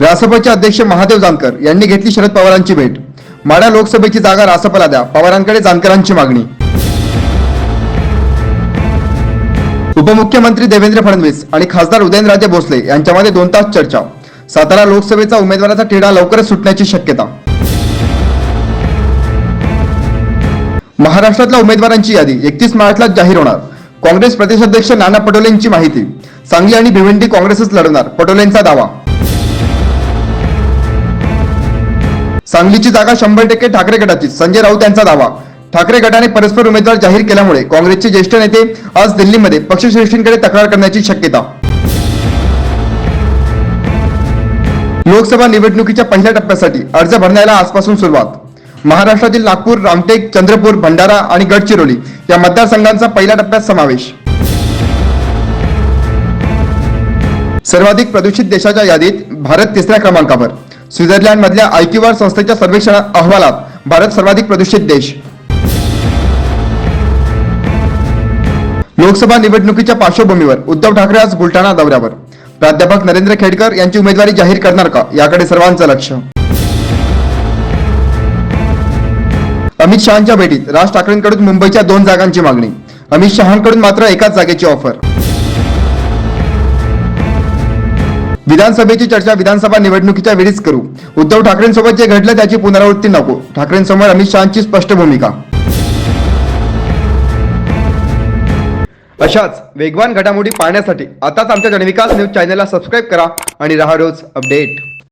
रासपचे अध्यक्ष महादेव जानकर यांनी घेतली शरद पवारांची भेट. माडा लोकसभेची जागा रासपला द्या. पवारांकडे जानकरांची मागणी. उपमुख्यमंत्री देवेंद्र फडणवीस आणि खासदार उदयनराजे भोसले यांच्यामध्ये दोन तास चर्चा. सातारा लोकसभेचा उमेदवाराचा तिढा लवकरच सुटण्याची शक्यता. महाराष्ट्रातल्या उमेदवारांची यादी एकतीस मार्चला जाहीर होणार. काँग्रेस प्रदेशाध्यक्ष नाना पटोलेंची माहिती. सांगली आणि भिवंडी काँग्रेसच लढवणार. पटोलेंचा दावा. सांगलीची जागा शंभर टक्के ठाकरे गटाची संजय राऊत यांचा दावा. ठाकरे गटाने परस्पर उमेदवार जाहीर केल्यामुळे काँग्रेसचे ज्येष्ठ नेते आज दिल्लीमध्ये पक्षश्रेष्ठींकडे तक्रार करण्याची शक्यता. लोकसभा निवडणुकीच्या पहिल्या टप्प्यासाठी अर्ज भरण्याला आजपासून सुरुवात. महाराष्ट्रातील नागपूर रामटेक चंद्रपूर भंडारा आणि गडचिरोली या मतदारसंघांचा पहिल्या टप्प्यात समावेश. सर्वाधिक प्रदूषित देशाच्या यादीत भारत तिसऱ्या क्रमांकावर. स्वित्झर्लंड मधल्या आयक्यूआर संस्थेच्या सर्वेक्षण अहवालात भारत सर्वाधिक प्रदूषित देश. लोकसभा निवडणुकीच्या पार्श्वभूमीवर उद्धव ठाकरे आज बुलढाणा दौऱ्यावर. प्राध्यापक नरेंद्र खेडकर यांची उमेदवारी जाहीर करणार का? याकडे सर्वांचं लक्ष. अमित शहांच्या भेटीत राज ठाकरेंकडून मुंबईच्या दोन जागांची मागणी. अमित शहांकडून मात्र एकाच जागेची ऑफर. विधानसभेची चर्चा विधानसभा निवडणुकीच्या वेळीच करू. उद्धव ठाकरेंसोबत जे घडलं त्याची पुनरावृत्ती नको. ठाकरेंसमोर अमित शहाची स्पष्ट भूमिका. अशाच वेगवान घडामोडी पाहण्यासाठी आताच आमच्या जनविकास न्यूज चॅनलला सबस्क्राईब करा आणि राहा रोज अपडेट.